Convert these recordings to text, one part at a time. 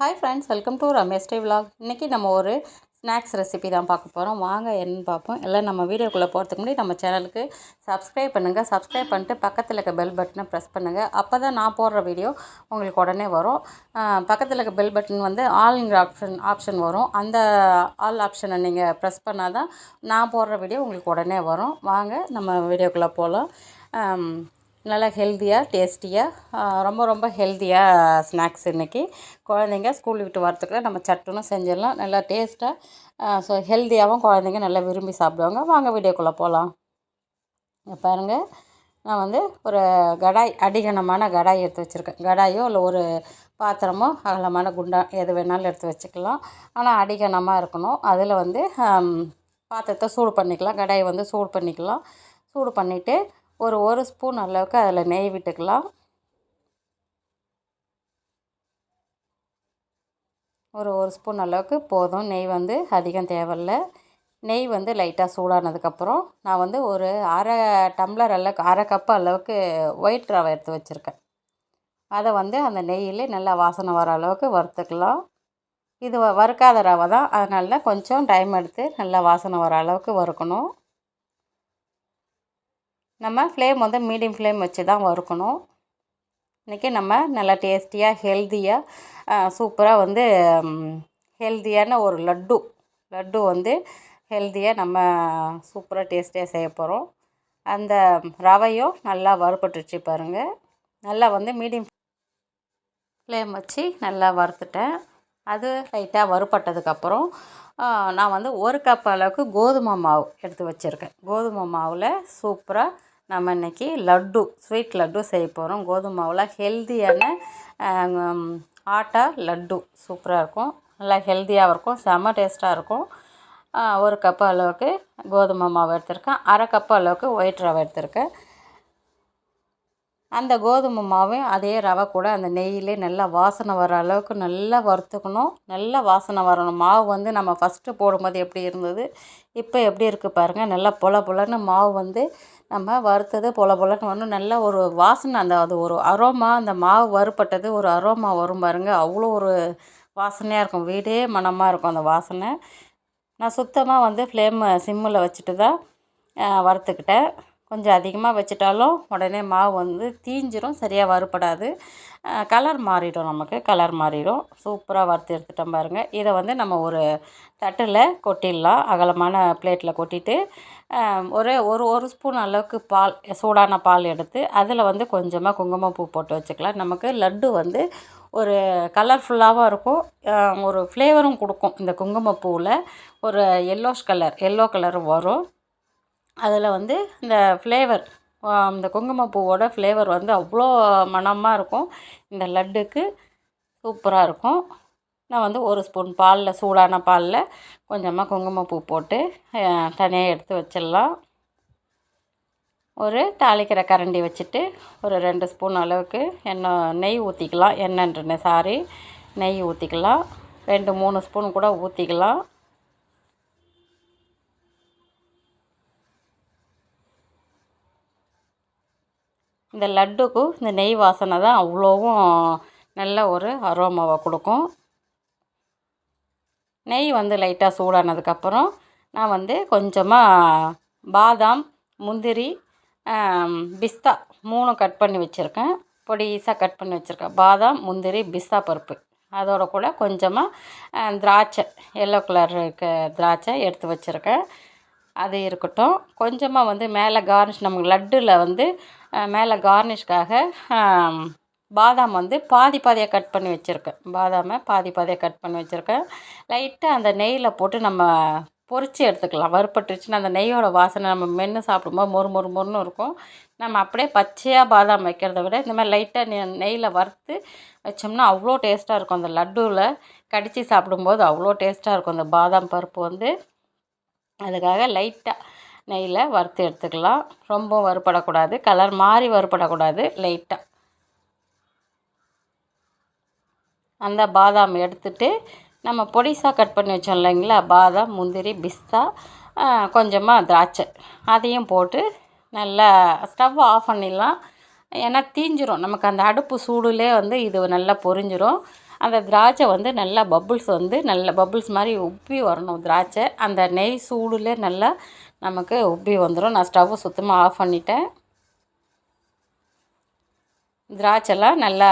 Hi friends welcome to Ramesh day vlog இன்றைக்கி நம்ம ஒரு ஸ்நாக்ஸ் ரெசிபி தான் பார்க்க போகிறோம் வாங்க என்னன்னு பார்ப்போம். எல்லாம் நம்ம வீடியோக்குள்ளே போகிறதுக்கு முன்னாடி நம்ம சேனலுக்கு சப்ஸ்கிரைப் பண்ணுங்கள் சப்ஸ்கிரைப் பண்ணிட்டு பக்கத்தில் இருக்க பெல் பட்டனை ப்ரெஸ் பண்ணுங்கள் அப்போ தான் நான் போடுற வீடியோ உங்களுக்கு உடனே வரும். பக்கத்தில் இருக்க பெல் பட்டன் வந்து ஆல்ங்கிற ஆப்ஷன் ஆப்ஷன் வரும். அந்த ஆல் ஆப்ஷனை நீங்கள் ப்ரெஸ் பண்ணால் தான் நான் போடுற வீடியோ உங்களுக்கு உடனே வரும். வாங்க நம்ம வீடியோக்குள்ளே போகலாம் நல்லா ஹெல்த்தியாக டேஸ்டியாக ரொம்ப ரொம்ப ஹெல்த்தியாக ஸ்நாக்ஸ் இன்றைக்கி குழந்தைங்க ஸ்கூல் விட்டு வரத்துக்குள்ள நம்ம சட்டுன்னு செஞ்சிடலாம். நல்லா டேஸ்ட்டாக ஸோ ஹெல்த்தியாகவும் குழந்தைங்க நல்லா விரும்பி சாப்பிடுவாங்க. வாங்க வீடியோக்குள்ளே போகலாம் பாருங்கள் நான் வந்து ஒரு கடாய் அடிகனமான கடாய் எடுத்து வச்சுருக்கேன். கடாயோ இல்லை ஒரு பாத்திரமோ அகலமான குண்டா எது வேணாலும் எடுத்து வச்சுக்கலாம். ஆனால் அடிகனமாக இருக்கணும். அதில் வந்து பாத்திரத்தை சூடு பண்ணிக்கலாம். கடாயை வந்து சூடு பண்ணிக்கலாம். சூடு பண்ணிவிட்டு ஒரு ஒரு ஸ்பூன் அளவுக்கு அதில் நெய் விட்டுக்கலாம். ஒரு ஒரு ஸ்பூன் அளவுக்கு போதும். நெய் வந்து அதிகம் தேவையில்ல. நெய் வந்து லைட்டாக சூடானதுக்கப்புறம் நான் வந்து ஒரு அரை டம்ளர் அளவுக்கு அரை கப்பு அளவுக்கு ஒயிட் ரவை எடுத்து வச்சுருக்கேன். அதை வந்து அந்த நெய்யிலே நல்லா வாசனை வர அளவுக்கு வறுத்துக்கலாம். இது வ- வறுக்காத ரவை தான். அதனால தான் கொஞ்சம் டைம் எடுத்து நல்லா வாசனை வர அளவுக்கு வறுக்கணும். நம்ம ஃப்ளேம் வந்து மீடியம் ஃப்ளேம் வச்சு தான் வறுக்கணும். இன்றைக்கி நம்ம நல்லா டேஸ்டியாக ஹெல்த்தியாக சூப்பராக வந்து ஹெல்த்தியான ஒரு லட்டு லட்டு வந்து ஹெல்த்தியாக நம்ம சூப்பராக டேஸ்டியாக செய்ய போகிறோம் அந்த ரவையும் நல்லா வறுப்பட்டுச்சு பாருங்கள் நல்லா வந்து மீடியம் ஃப்ளேம் வச்சு நல்லா வறுத்துட்டேன். அது லைட்டாக வறுபட்டதுக்கப்புறம் நான் வந்து ஒரு கப் அளவுக்கு கோதுமை மாவு எடுத்து வச்சுருக்கேன். கோதுமை மாவில் சூப்பராக நம்ம இன்றைக்கி லட்டு ஸ்வீட் லட்டு செய்ய போகிறோம் கோதுமை மாவில் ஹெல்த்தியான ஆட்டா லட்டு சூப்பராக இருக்கும். நல்லா ஹெல்த்தியாகவும் இருக்கும் செம்ம டேஸ்ட்டாக இருக்கும். ஒரு கப் அளவுக்கு கோதுமை மாவு எடுத்திருக்கேன். அரை கப் அளவுக்கு ஒயிட் ரவை எடுத்திருக்கேன். அந்த கோதுமை மாவையும் அதே ரவை கூட அந்த நெய்யிலே நல்லா வாசனை வர அளவுக்கு நல்லா வறுத்துக்கணும். நல்லா வாசனை வரணும். மாவு வந்து நம்ம ஃபஸ்ட்டு போடும்போது எப்படி இருந்தது? இப்போ எப்படி இருக்குது பாருங்கள் நல்லா பொல பொலன்னு மாவு வந்து நம்ம வறுத்தது பொல பொலன்னு வரணும். நல்ல ஒரு வாசனை அந்த அது ஒரு அரோமா அந்த மாவு வறுப்பட்டது ஒரு அரோமா வரும் பாருங்கள் அவ்வளோ ஒரு வாசனையாக இருக்கும். வீடே மணமாக இருக்கும் அந்த வாசனை. நான் சுத்தமாக வந்து ஃப்ளேம் சிம்மில் வச்சுட்டு தான் வறுத்துக்கிட்டேன். கொஞ்சம் அதிகமாக வச்சிட்டாலும் உடனே மாவு வந்து தீஞ்சிரும் சரியாக வறுபடாது. கலர் மாறிடும் நமக்கு கலர் மாறிடும். சூப்பராக வறுத்து எடுத்துட்டோம் பாருங்கள் இதை வந்து நம்ம ஒரு தட்டில் கொட்டிடலாம் அகலமான பிளேட்டில் கொட்டிட்டு ஒரு ஒரு ஒரு ஸ்பூன் அளவுக்கு பால் சூடான பால் எடுத்து அதில் வந்து கொஞ்சமாக குங்குமப்பூ போட்டு வச்சுக்கலாம். நமக்கு லட்டு வந்து ஒரு கலர்ஃபுல்லாகவும் இருக்கும். ஒரு ஃப்ளேவரும் கொடுக்கும். இந்த குங்குமப்பூவில் ஒரு எல்லோஷ் கலர் எல்லோ கலர் வரும். அதில் வந்து இந்த ஃப்ளேவர் இந்த குங்குமப்பூவோட ஃப்ளேவர் வந்து அவ்வளோ மணமாக இருக்கும். இந்த லட்டுக்கு சூப்பராக இருக்கும். நான் வந்து ஒரு ஸ்பூன் பாலில் சூடான பாலில் கொஞ்சமாக குங்குமப்பூ போட்டு தனியாக எடுத்து வச்சிடலாம். ஒரு தாளிக்கிற கரண்டி வச்சுட்டு ஒரு ரெண்டு ஸ்பூன் அளவுக்கு எண்ணெய் நெய் ஊற்றிக்கலாம் எண்ணெய்ன்றேன் சாரி நெய் ஊற்றிக்கலாம் ரெண்டு மூணு ஸ்பூன் கூட ஊற்றிக்கலாம் இந்த லட்டுக்கும் இந்த நெய் வாசனை தான் அவ்வளோவும் நல்ல ஒரு அரோமாவை கொடுக்கும். நெய் வந்து லைட்டாக சூடானதுக்கப்புறம் நான் வந்து கொஞ்சமாக பாதாம் முந்திரி பிஸ்தா மூணு கட் பண்ணி வச்சுருக்கேன். பொடிசாக கட் பண்ணி வச்சுருக்கேன். பாதாம் முந்திரி பிஸ்தா பருப்பு. அதோட கூட கொஞ்சமாக திராட்சை எல்லோ கலர் இருக்க திராட்சை எடுத்து வச்சுருக்கேன். அது இருக்கட்டும். கொஞ்சமாக வந்து மேலே கார்னிஷ் நமக்கு லட்டில் வந்து மேலே கார்னிஷ்காக பாதாம் வந்து பாதி பாதியாக கட் பண்ணி வச்சுருக்கேன். பாதாமை பாதி பாதியாக கட் பண்ணி வச்சுருக்கேன். லைட்டாக அந்த நெய்யில் போட்டு நம்ம பொறிச்சு எடுத்துக்கலாம். வறுப்பட்டுருச்சுன்னா அந்த நெய்யோட வாசனை நம்ம மென்று சாப்பிடும்போது மொறு மொறு மொறுன்னு இருக்கும். நம்ம அப்படியே பச்சையாக பாதாம் வைக்கிறத விட இந்த மாதிரி லைட்டாக நெ நெய்யில் வறுத்து வச்சோம்னா அவ்வளோ டேஸ்ட்டாக இருக்கும். அந்த லட்டுவில் கடித்து சாப்பிடும்போது அவ்வளோ டேஸ்ட்டாக இருக்கும். அந்த பாதாம் பருப்பு வந்து. அதுக்காக லைட்டாக நெய்யில் வறுத்து எடுத்துக்கலாம். ரொம்ப வறுபடக்கூடாது. கலர் மாறி வறுபடக்கூடாது. லைட்டாக அந்த பாதாம் எடுத்துட்டு நம்ம பொடிசாக கட் பண்ணி வச்சோம் இல்லைங்களா? பாதாம் முந்திரி பிஸ்தா கொஞ்சமாக திராட்சை. அதையும் போட்டு நல்லா ஸ்டவ் ஆஃப் பண்ணிடலாம். ஏன்னா தீஞ்சிரும். நமக்கு அந்த அடுப்பு சூடுலே வந்து இது நல்லா பொரிஞ்சிரும். அந்த திராட்சை வந்து நல்லா பபுள்ஸ் வந்து நல்ல பபுள்ஸ் மாதிரி உப்பி வரணும். திராட்சை. அந்த நெய் சூடுலே நல்லா நமக்கு உப்பி வந்துடும் நான் ஸ்டவ்வை சுத்தமாக ஆஃப் பண்ணிட்டேன். திராட்சைலாம் நல்லா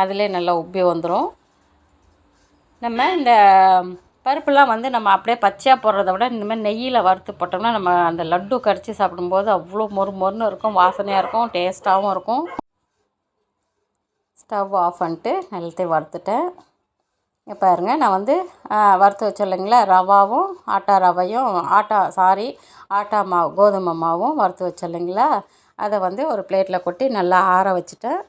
அதிலே நல்லா உப்பி வந்துடும் நம்ம இந்த பருப்புலாம் வந்து நம்ம அப்படியே பச்சையாக போடுறத விட இந்த மாதிரி நெய்யில் வறுத்து போட்டோம்னா நம்ம அந்த லட்டு கடிச்சு சாப்பிடும்போது அவ்வளோ மொறு மொறுன்னு இருக்கும் வாசனையாக இருக்கும் டேஸ்ட்டாகவும் இருக்கும். ஸ்டவ் ஆஃப் பண்ணிட்டு நல்லத்தையும் வறுத்துட்டேன். இங்கே பாருங்க நான் வந்து வறுத்து வச்சேன் ரவாவும் ஆட்டா ரவையும் ஆட்டா சாரி ஆட்டா மாவு கோதுமை மாவும் வறுத்து வச்சேன் அதை வந்து ஒரு பிளேட்டில் கொட்டி நல்லா ஆற வச்சுட்டேன்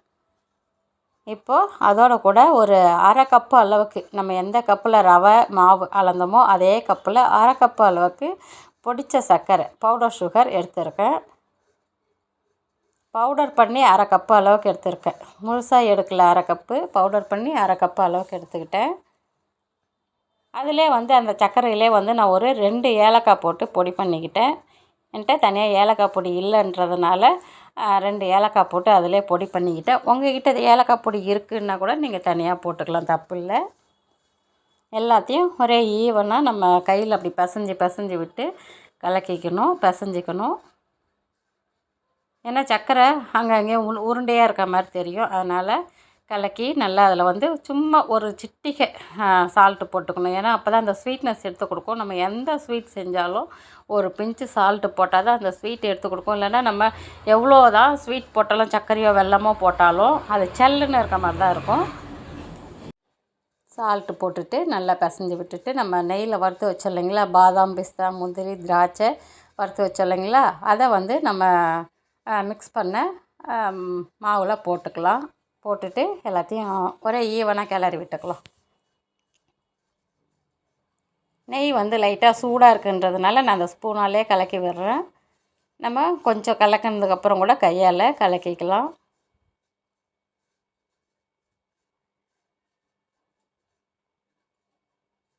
இப்போது அதோட கூட ஒரு அரை கப்பு அளவுக்கு நம்ம எந்த கப்பில் ரவை மாவு அளந்தோமோ அதே கப்பில் அரை கப்பு அளவுக்கு பொடித்த சர்க்கரை பவுடர் சுகர் எடுத்திருக்கேன். பவுடர் பண்ணி அரை கப்பு அளவுக்கு எடுத்திருக்கேன். முழுசாக எடுக்கல அரை கப்பு பவுடர் பண்ணி அரை கப்பு அளவுக்கு எடுத்துக்கிட்டேன். அதிலே வந்து அந்த சர்க்கரையிலே வந்து நான் ஒரு ரெண்டு ஏலக்காய் போட்டு பொடி பண்ணிக்கிட்டேன். என்கிட்ட தனியாக ஏலக்காய் பொடி இல்லைன்றதுனால ரெண்டு ஏலக்காய் போட்டு அதிலே பொடி பண்ணிக்கிட்டேன். உங்கள்கிட்ட ஏலக்காய் பொடி இருக்குன்னா கூட நீங்கள் தனியாக போட்டுக்கலாம் தப்பு இல்லை. எல்லாத்தையும் ஒரே ஈவனாக நம்ம கையில் அப்படி பிசைஞ்சு பிசைஞ்சு விட்டு கலக்கிக்கணும் பிசைஞ்சிக்கணும். ஏன்னா சர்க்கரை அங்கங்கே உருண்டையாக இருக்க மாதிரி தெரியும். அதனால் கலக்கி நல்லா அதில் வந்து சும்மா ஒரு சிட்டிகை சால்ட்டு போட்டுக்கணும். ஏன்னா அப்போ தான் அந்த ஸ்வீட்னஸ் எடுத்து கொடுக்கும். நம்ம எந்த ஸ்வீட் செஞ்சாலும் ஒரு பிஞ்சு சால்ட்டு போட்டால் தான் அந்த ஸ்வீட் எடுத்து கொடுக்கும். இல்லைன்னா நம்ம எவ்வளோ தான் ஸ்வீட் போட்டாலும் சர்க்கரையோ வெல்லமோ போட்டாலும் அது செல்லுன்னு இருக்க மாதிரி தான் இருக்கும். சால்ட்டு போட்டுட்டு நல்லா பிசைஞ்சு விட்டுட்டு நம்ம நெய்யில் வறுத்து வச்சோம் இல்லைங்களா? பாதாம் பிஸ்தா முந்திரி திராட்சை வறுத்து வச்சோம் இல்லைங்களா? அதை வந்து நம்ம மிக்ஸ் பண்ண மாவில் போட்டுக்கலாம். போட்டுட்டு எல்லாத்தையும் ஒரே ஈவனாக கிளறி விட்டுக்கலாம். நெய் வந்து லைட்டாக சூடாக இருக்குன்றதுனால நான் அந்த ஸ்பூனாலே கலக்கி விடுறேன். நம்ம கொஞ்சம் கலக்கினதுக்கப்புறம் கூட கையால் கலக்கிக்கலாம்.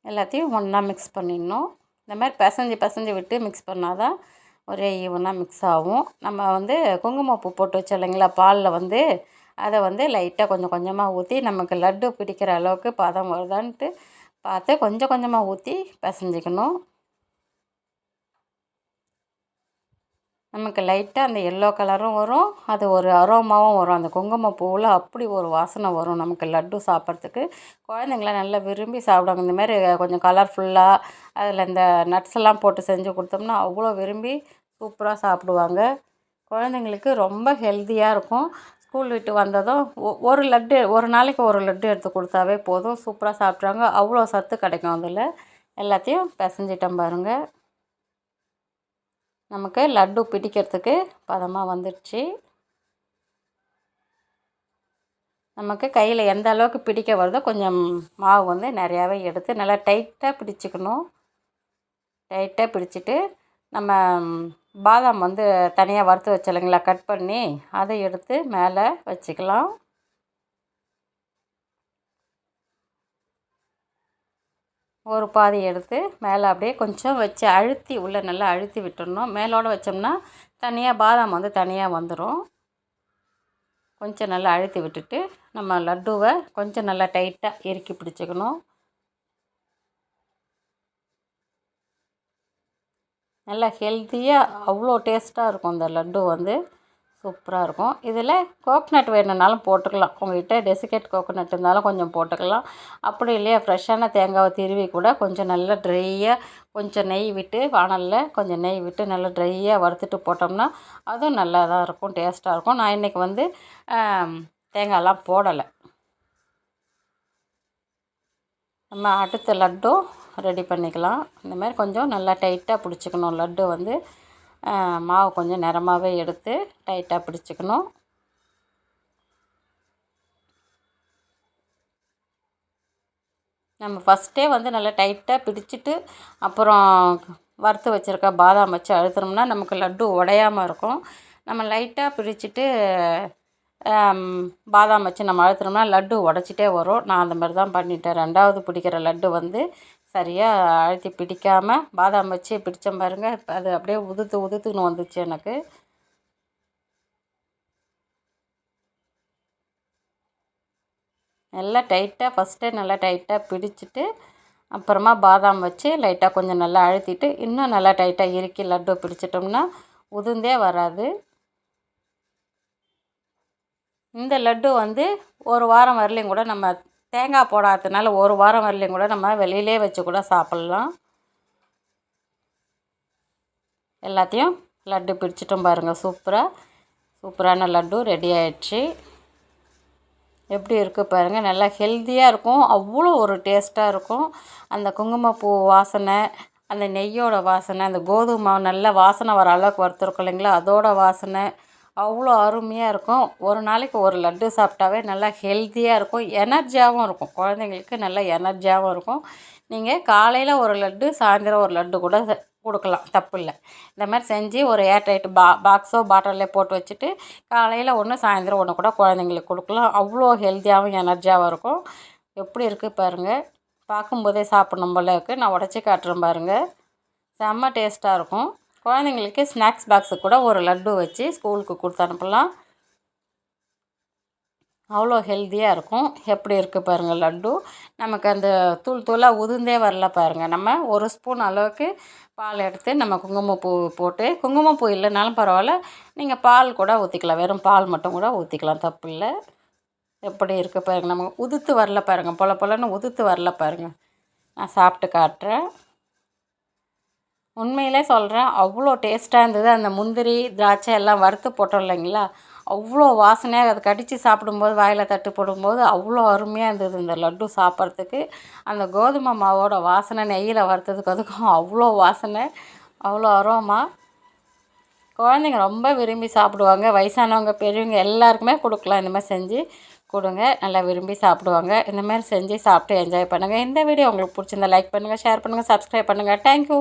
எல்லாத்தையும் ஒன்றா மிக்ஸ் பண்ணிடணும். இந்த மாதிரி பசஞ்சு பசஞ்சு விட்டு மிக்ஸ் பண்ணால் தான் ஒரே ஈவனாக மிக்ஸ் ஆகும். நம்ம வந்து குங்குமப்பூ போட்டு வச்சோம் இல்லைங்களா பாலில் வந்து அதை வந்து லைட்டாக கொஞ்சம் கொஞ்சமாக ஊற்றி நமக்கு லட்டு பிடிக்கிற அளவுக்கு பதம் வருதான்ட்டு பார்த்து கொஞ்சம் கொஞ்சமாக ஊற்றி பிசைஞ்சிக்கணும். நமக்கு லைட்டாக அந்த எல்லோ கலரும் வரும். அது ஒரு அரோமாவும் வரும். அந்த குங்குமப்பூவில் அப்படி ஒரு வாசனை வரும் நமக்கு லட்டு சாப்பிட்றதுக்கு. குழந்தைங்களாம் நல்லா விரும்பி சாப்பிடுவாங்க. இந்தமாரி கொஞ்சம் கலர்ஃபுல்லாக அதில் இந்த நட்ஸ் எல்லாம் போட்டு செஞ்சு கொடுத்தோம்னா அவ்வளோ விரும்பி சூப்பராக சாப்பிடுவாங்க. குழந்தைங்களுக்கு ரொம்ப ஹெல்த்தியாக இருக்கும். ஸ்கூல் விட்டு வந்ததும் ஒரு லட்டு ஒரு நாளைக்கு ஒரு லட்டு எடுத்து கொடுத்தாவே போதும். சூப்பராக சாப்பிட்றாங்க அவ்வளோ சத்து கிடைக்கும் அதில். எல்லாத்தையும் பிசைஞ்சிட்டோம் பாருங்கள் நமக்கு லட்டு பிடிக்கிறதுக்கு பதமாக வந்துடுச்சு. நமக்கு கையில் எந்த அளவுக்கு பிடிக்க வருதோ கொஞ்சம் மாவு வந்து நிறையாவே எடுத்து நல்லா டைட்டாக பிடிச்சிக்கணும். டைட்டாக பிடிச்சிட்டு நம்ம பாதாம் வந்து தனியாக வறுத்து வச்சோம் கட் பண்ணி அதை எடுத்து மேலே வச்சுக்கலாம். ஒரு பாதி எடுத்து மேலே அப்படியே கொஞ்சம் வச்சு அழுத்தி உள்ளே நல்லா அழுத்தி விட்டுடணும். மேலோடு வச்சோம்னா தனியாக பாதாம் வந்து தனியாக வந்துடும் கொஞ்சம் நல்லா அழுத்தி விட்டுட்டு நம்ம லட்டுவை கொஞ்சம் நல்லா டைட்டாக இறுக்கி பிடிச்சிக்கணும். நல்லா ஹெல்த்தியாக அவ்வளோ டேஸ்ட்டாக இருக்கும் இந்த லட்டு வந்து. சூப்பராக இருக்கும். இதில் கோக்னட் வேணும்னாலும் போட்டுக்கலாம். உங்கள்கிட்ட டெசிகேட் கோகோனட் இருந்தாலும் கொஞ்சம் போட்டுக்கலாம். அப்படி இல்லையா ஃப்ரெஷ்ஷான தேங்காவை திருவி கூட கொஞ்சம் நல்லா ட்ரையாக கொஞ்சம் நெய் விட்டு வானலில் கொஞ்சம் நெய் விட்டு நல்லா ட்ரையாக வறுத்துட்டு போட்டோம்னா அதுவும் நல்லா தான் இருக்கும் டேஸ்ட்டாக இருக்கும். நான் இன்றைக்கி வந்து தேங்காயெலாம் போடலை. நம்ம அடுத்த லட்டும் ரெடி பண்ணிக்கலாம். இந்த மாதிரி கொஞ்சம் நல்லா டைட்டாக பிடிச்சிக்கணும். லட்டு வந்து மாவு கொஞ்சம் நிறமாகவே எடுத்து டைட்டாக பிடிச்சிக்கணும். நம்ம ஃபஸ்ட்டே வந்து நல்லா டைட்டாக பிடிச்சிட்டு அப்புறம் வறுத்து வச்சுருக்க பாதாம் வச்சு அழுத்துனோம்னா நமக்கு லட்டு உடையாமல் இருக்கும். நம்ம லைட்டாக பிரிச்சுட்டு பாதாம் வச்சு நம்ம அழுத்துனோம்னா லட்டு உடச்சிட்டே வரும். நான் அந்த மாதிரி தான் பண்ணிட்டேன். ரெண்டாவது பிடிக்கிற லட்டு வந்து சரியாக அழுத்தி பிடிக்காமல் பாதாம் வச்சு பிடித்தேன் பாருங்கள் அது அப்படியே உதுத்து உதுத்துன்னு வந்துச்சு எனக்கு. நல்லா டைட்டாக ஃபஸ்ட்டே நல்லா டைட்டாக பிடிச்சிட்டு அப்புறமா பாதாம் வச்சு லைட்டாக கொஞ்சம் நல்லா அழுத்திட்டு இன்னும் நல்லா டைட்டாக இறுக்கி லட்டு பிடிச்சிட்டோம்னா உதுந்தே வராது. இந்த லட்டு வந்து ஒரு வாரம் வரலையும் கூட நம்ம தேங்காய் போடாததுனால ஒரு வாரம் வரலையும் கூட நம்ம வெளியிலே வச்சு கூட சாப்பிட்லாம். எல்லாத்தையும் லட்டு பிடிச்சிட்டோம் பாருங்கள் சூப்பராக சூப்பரான லட்டு ரெடி ஆயிடுச்சு. எப்படி இருக்குது பாருங்கள் நல்லா ஹெல்த்தியாக இருக்கும் அவ்வளோ ஒரு டேஸ்ட்டாக இருக்கும். அந்த குங்குமப்பூ வாசனை அந்த நெய்யோட வாசனை அந்த கோதுமை மாவு நல்ல வாசனை வர அளவுக்கு வறுத்துருக்கோம் இல்லைங்களா அதோட வாசனை அவ்வளோ அருமையாக இருக்கும். ஒரு நாளைக்கு ஒரு லட்டு சாப்பிட்டாவே நல்லா ஹெல்த்தியாக இருக்கும். எனர்ஜியாகவும் இருக்கும். குழந்தைங்களுக்கு நல்லா எனர்ஜியாகவும் இருக்கும். நீங்கள் காலையில் ஒரு லட்டு சாயந்தரம் ஒரு லட்டு கூட கொடுக்கலாம். தப்பு இல்லை. இந்த மாதிரி செஞ்சு ஒரு ஏர் டைட் பா பாக்ஸோ பாட்டிலே போட்டு வச்சுட்டு காலையில் ஒன்று சாயந்தரம் ஒன்று கூட குழந்தைங்களுக்கு கொடுக்கலாம். அவ்வளோ ஹெல்த்தியாகவும் எனர்ஜியாகவும் இருக்கும். எப்படி இருக்குது பாருங்கள் பார்க்கும்போதே சாப்பிட்ணும் போல இருக்குது நான் உடச்சி காட்டுறேன் பாருங்கள் செம்ம டேஸ்ட்டாக இருக்கும். குழந்தைங்களுக்கு ஸ்நாக்ஸ் பாக்ஸு கூட ஒரு லட்டு வச்சு ஸ்கூலுக்கு கொடுத்து அனுப்பலாம். அவ்வளோ ஹெல்த்தியாக இருக்கும். எப்படி இருக்குது பாருங்கள் லட்டு. நமக்கு அந்த தூள் தூளாக உதிர்ந்தே வரல பாருங்கள் நம்ம ஒரு ஸ்பூன் அளவுக்கு பால் எடுத்து நம்ம குங்குமப்பூ போட்டு குங்குமப்பூ இல்லைனாலும் பரவாயில்ல. நீங்கள் பால் கூட ஊற்றிக்கலாம் வெறும் பால் மட்டும் கூட ஊற்றிக்கலாம் தப்பு இல்லை. எப்படி இருக்குது பாருங்கள் நம்ம உதுத்து வரல பாருங்கள் பொல பொலன்னு உதுத்து வரல பாருங்கள் நான் சாப்பிட்டு காட்டுறேன். உண்மையிலே சொல்கிறேன் அவ்வளோ டேஸ்ட்டாக இருந்தது. அந்த முந்திரி திராட்சை எல்லாம் வறுத்து போட்டோம் இல்லைங்களா? அவ்வளோ வாசனையாக அதை கடித்து சாப்பிடும்போது வாயில் தட்டு போடும்போது அவ்வளோ அருமையாக இருந்தது இந்த லட்டு சாப்பிட்றதுக்கு. அந்த கோதுமை மாவோட வாசனை நெய்யில் வறுத்ததுக்கு அதுக்கும் அவ்வளோ வாசனை அவ்வளோ அரோமா குழந்தைங்க ரொம்ப விரும்பி சாப்பிடுவாங்க. வயசானவங்க பெரியவங்க எல்லாருக்குமே கொடுக்கலாம். இந்த மாதிரி செஞ்சு கொடுங்க. நல்லா விரும்பி சாப்பிடுவாங்க. இந்த மாதிரி செஞ்சு சாப்பிட்டு என்ஜாய் பண்ணுங்கள் இந்த வீடியோ உங்களுக்கு பிடிச்சிருந்தா லைக் பண்ணுங்கள் ஷேர் பண்ணுங்கள் சப்ஸ்கிரைப் பண்ணுங்கள் தேங்க்யூ